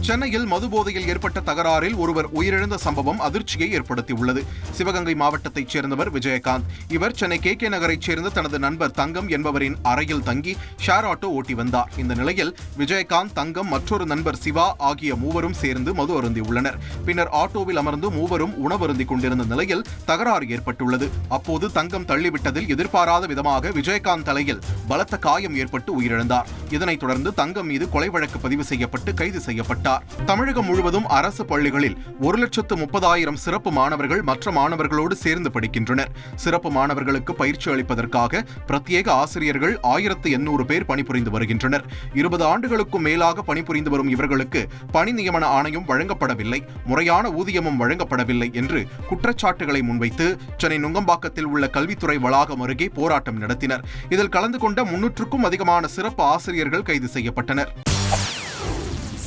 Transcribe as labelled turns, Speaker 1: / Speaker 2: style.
Speaker 1: சென்னையில் மதுபோதையில் ஏற்பட்ட தகராறில் ஒருவர் உயிரிழந்த சம்பவம் அதிர்ச்சியை ஏற்படுத்தியுள்ளது. சிவகங்கை மாவட்டத்தைச் சேர்ந்தவர் விஜயகாந்த். இவர் சென்னை கே கே நகரைச் சேர்ந்த தனது நண்பர் தங்கம் என்பவரின் அறையில் தங்கி ஷேர் ஆட்டோ ஓட்டி வந்தார். இந்த நிலையில் விஜயகாந்த் தங்கம் மற்றொரு நண்பர் சிவா ஆகிய மூவரும் சேர்ந்து மது அருந்தியுள்ளனர். பின்னர் ஆட்டோவில் அமர்ந்து மூவரும் உணவருந்திக் கொண்டிருந்த நிலையில் தகராறு ஏற்பட்டுள்ளது. அப்போது தங்கம் தள்ளிவிட்டதில் எதிர்பாராத விதமாக விஜயகாந்த் தலையில் பலத்த காயம் ஏற்பட்டு உயிரிழந்தார். இதனைத் தொடர்ந்து தங்கம் மீது கொலை வழக்கு பதிவு செய்யப்பட்டு கைது செய்யப்பட்டார். தமிழகம் முழுவதும் அரசு பள்ளிகளில் ஒரு லட்சத்து முப்பதாயிரம் சிறப்பு மாணவர்கள் மற்ற மாணவர்களோடு சேர்ந்து படிக்கின்றனர். சிறப்பு மாணவர்களுக்கு பயிற்சி அளிப்பதற்காக பிரத்யேக ஆசிரியர்கள் ஆயிரத்து எண்ணூறு பேர் பணிபுரிந்து வருகின்றனர். இருபது ஆண்டுகளுக்கும் மேலாக பணிபுரிந்து வரும் இவர்களுக்கு பணி நியமன ஆணையம் வழங்கப்படவில்லை. முறையான ஊதியமும் வழங்கப்படவில்லை என்று குற்றச்சாட்டுகளை முன்வைத்து சென்னை நுங்கம்பாக்கத்தில் உள்ள கல்வித்துறை வளாகம் அருகே போராட்டம் நடத்தினர். இதில் கலந்து கொண்ட முன்னூற்றுக்கும் அதிகமான சிறப்பு ஆசிரியர்கள் கைது செய்யப்பட்டனர்.